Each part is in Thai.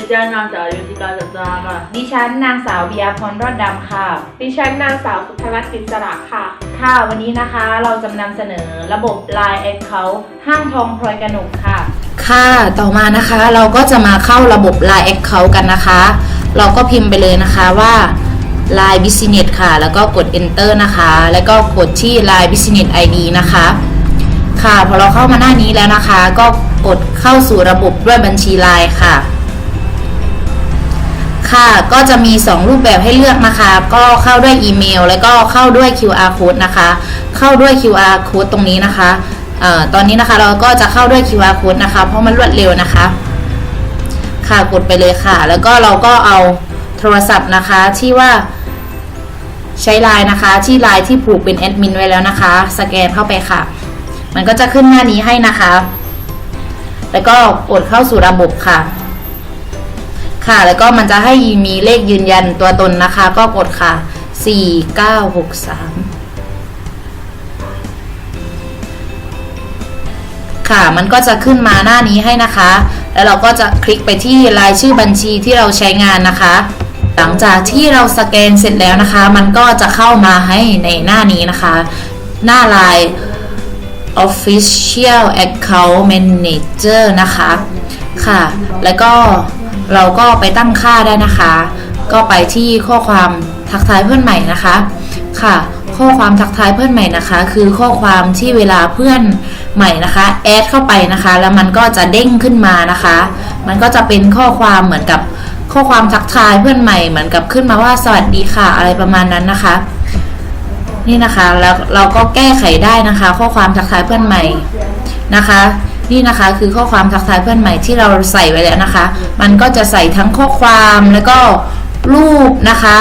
ดิฉันนางสาวยุติการจัตราค่ะ ดิฉันนางสาวบียาพรรอดดำค่ะ ดิฉันนางสาวสุภรัตน์กิจสระค่ะ ค่ะวันนี้นะคะเราจะมานำเสนอระบบ Line Account ห้างทองพลอยกระหนกค่ะ ค่ะต่อมานะคะเราก็จะมาเข้าระบบ Line Account กันนะคะ เราก็พิมพ์ไปเลยนะคะว่า Line Business ค่ะ แล้วก็กด Enter นะคะ แล้วก็กดที่ Line Business ID นะคะ ค่ะพอเราเข้ามาหน้านี้แล้วนะคะ ก็กดเข้าสู่ระบบด้วยบัญชี Line ค่ะ ค่ะ ก็จะมี 2 รูปแบบให้เลือกนะคะ ก็เข้าด้วยอีเมล แล้วก็เข้าด้วย QR code นะคะ เข้าด้วย QR code ตรงนี้นะคะออตอนนี้นะคะเราก็จะเข้าด้วย QR code นะคะ เพราะมันรวดเร็วนะคะ ค่ะกดไปเลยค่ะ แล้วก็เราก็เอาโทรศัพท์นะคะที่ว่าใช้ไลน์นะคะที่ไลน์ที่ผูกเป็นแอดมินไว้แล้วนะคะ สแกนเข้าไปค่ะ มันก็จะขึ้นหน้านี้ให้นะคะ แล้วก็กดเข้าสู่ระบบค่ะ ค่ะ แล้วก็มันจะให้มีเลขยืนยันตัวตนนะคะ ก็กดค่ะ 4963ค่ะมันก็จะขึ้นมาหน้านี้ให้นะคะ แล้วเราก็จะคลิกไปที่รายชื่อบัญชีที่เราใช้งานนะคะ หลังจากที่เราสแกนเสร็จแล้วนะคะ มันก็จะเข้ามาให้ในหน้านี้นะคะ หน้าลาย Official Account Manager นะคะ ค่ะ แล้วก็ เราก็ไปตั้งค่าได้นะคะ ก็ไปที่ข้อความทักทายเพื่อนใหม่นะคะ ค่ะ ข้อความทักทายเพื่อนใหม่นะคะ คือข้อความที่เวลาเพื่อนใหม่นะคะแอดเข้าไปนะคะ แล้วมันก็จะเด้งขึ้นมานะคะ มันก็จะเป็นข้อความเหมือนกับข้อความทักทายเพื่อนใหม่เหมือนกับขึ้นมาว่าสวัสดีค่ะอะไรประมาณนั้นนะคะ นี่นะคะแล้วเราก็แก้ไขได้นะคะ ข้อความทักทายเพื่อนใหม่นะคะ นี่นะคะคือข้อความทักทายเพื่อนใหม่ที่เราใส่ไว้แล้วนะคะ มันก็จะใส่ทั้งข้อความแล้วก็รูปนะคะ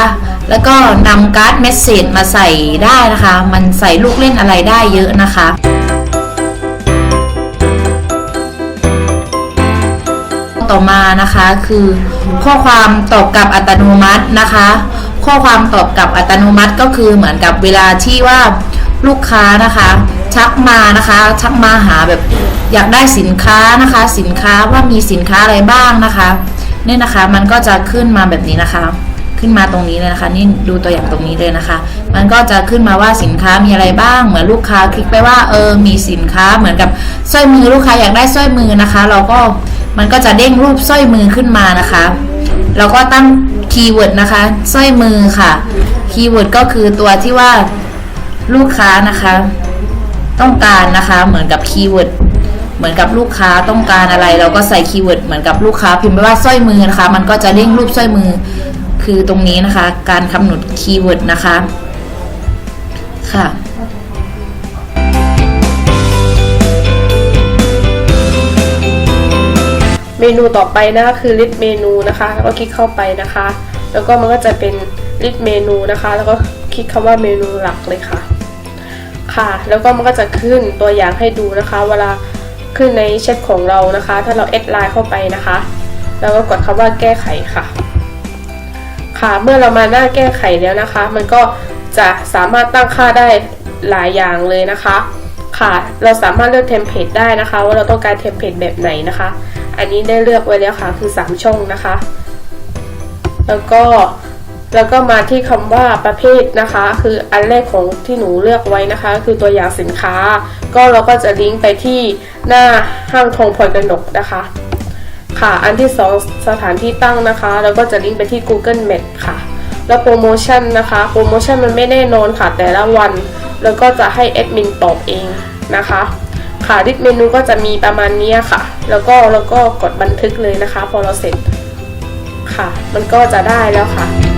แล้วก็นำการ์ดเมสเซจมาใส่ได้นะคะ มันใส่ลูกเล่นอะไรได้เยอะนะคะต่อมานะคะคือข้อความตอบกลับอัตโนมัตินะคะ ข้อความตอบกลับอัตโนมัติก็คือเหมือนกับเวลาที่ว่าลูกค้านะคะ ชักมานะคะ ชักมาหาแบบอยากได้สินค้านะคะ สินค้าว่ามีสินค้าอะไรบ้างนะคะเนี่ยนะคะ มันก็จะขึ้นมาแบบนี้นะคะ ขึ้นมาตรงนี้เลยนะคะ นี่ดูตัวอย่างตรงนี้เลยนะคะ มันก็จะขึ้นมาว่าสินค้ามีอะไรบ้าง เหมือนลูกค้าคลิกไปว่าเออมีสินค้าเหมือนกับสร้อยมือลูกค้าอยากได้สร้อยมือนะคะ เราก็มันก็จะเด้งรูปสร้อยมือขึ้นมานะคะเราก็ตั้งคีย์เวิร์ดนะคะสร้อยมือค่ะ คีย์เวิร์ดก็คือตัวที่ว่าลูกค้านะคะ ต้องการนะคะ เหมือนกับคีย์เวิร์ดเหมือนกับลูกค้าต้องการอะไร เราก็ใส่คีย์เวิร์ดเหมือนกับลูกค้าพิมพ์ไปว่าสร้อยมือนะคะ มันก็จะเด้งรูปสร้อยมือ คือตรงนี้นะคะ การกำหนดคีย์เวิร์ดนะคะ ค่ะเมนูต่อไปนะคะคือ list เมนูนะคะแล้วก็คลิกเข้าไปนะคะ แล้วก็มันก็จะเป็น list เมนูนะคะ แล้วก็คลิกคำว่าเมนูหลักเลยค่ะ ค่ะ แล้วก็มันก็จะขึ้นตัวอย่างให้ดูนะคะ เวลาขึ้นในแชทของเรานะคะ ถ้าเราแอดไลน์เข้าไปนะคะแล้วก็กดคำว่าแก้ไขค่ะ ค่ะ เมื่อเรามาหน้าแก้ไขแล้วนะคะ มันก็จะสามารถตั้งค่าได้หลายอย่างเลยนะคะ ค่ะ เราสามารถเลือกเทมเพลตได้นะคะ ว่าเราต้องการเทมเพลตแบบไหนนะคะ อันนี้ได้เลือกไว้แล้วค่ะ คือ 3 ช่องนะคะ แล้วก็ แล้วก็มาที่คำว่าประเภทนะคะ คืออันแรกของที่หนูเลือกไว้นะคะ คือตัวอย่างสินค้า ก็เราก็จะลิงก์ไปที่หน้าห้างทองพลอยกระหนกนะคะ ค่ะ อันที่สองสถานที่ตั้งนะคะแล้วก็จะลิงก์ไปที่ Google Map ค่ะ แล้วโปรโมชั่นนะคะ โปรโมชั่นมันไม่แน่นอนค่ะแต่ละวัน แล้วก็จะให้แอดมินตอบเองนะคะค่ะดิสเมนูก็จะมีประมาณนี้ค่ะ แล้วก็แล้วก็กดบันทึกเลยนะคะ พอเราเสร็จค่ะ มันก็จะได้แล้วค่ะ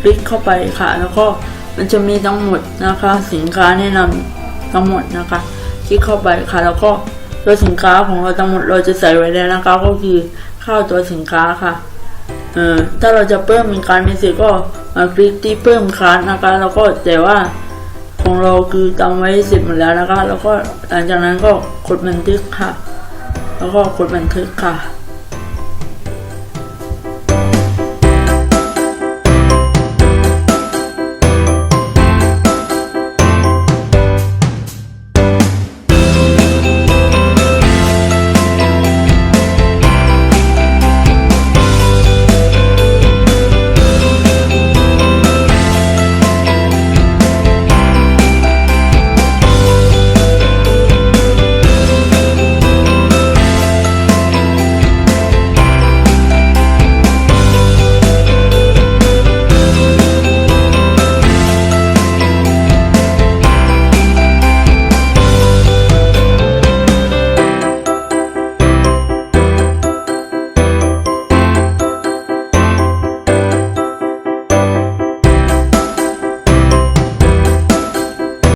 คลิกเข้าไปค่ะ แล้วก็มันจะมีทั้งหมดนะคะ สินค้าแนะนำทั้งหมดนะคะ คลิกเข้าไปค่ะ แล้วก็ตัวสินค้าของเราทั้งหมดเราจะใส่ไว้แล้วนะคะ ก็คือเข้าตัวสินค้าค่ะเอ่อถ้าเราจะเพิ่มมีการมีสิทธิ์ก็มาคลิกที่เพิ่มคาร์ดนะคะ แล้วก็แต่ว่าของเราคือจำไว้สร็จหมดแล้วนะคะ แล้วก็หลังจากนั้นก็กดบันทึกค่ะ แล้วก็กดบันทึกค่ะ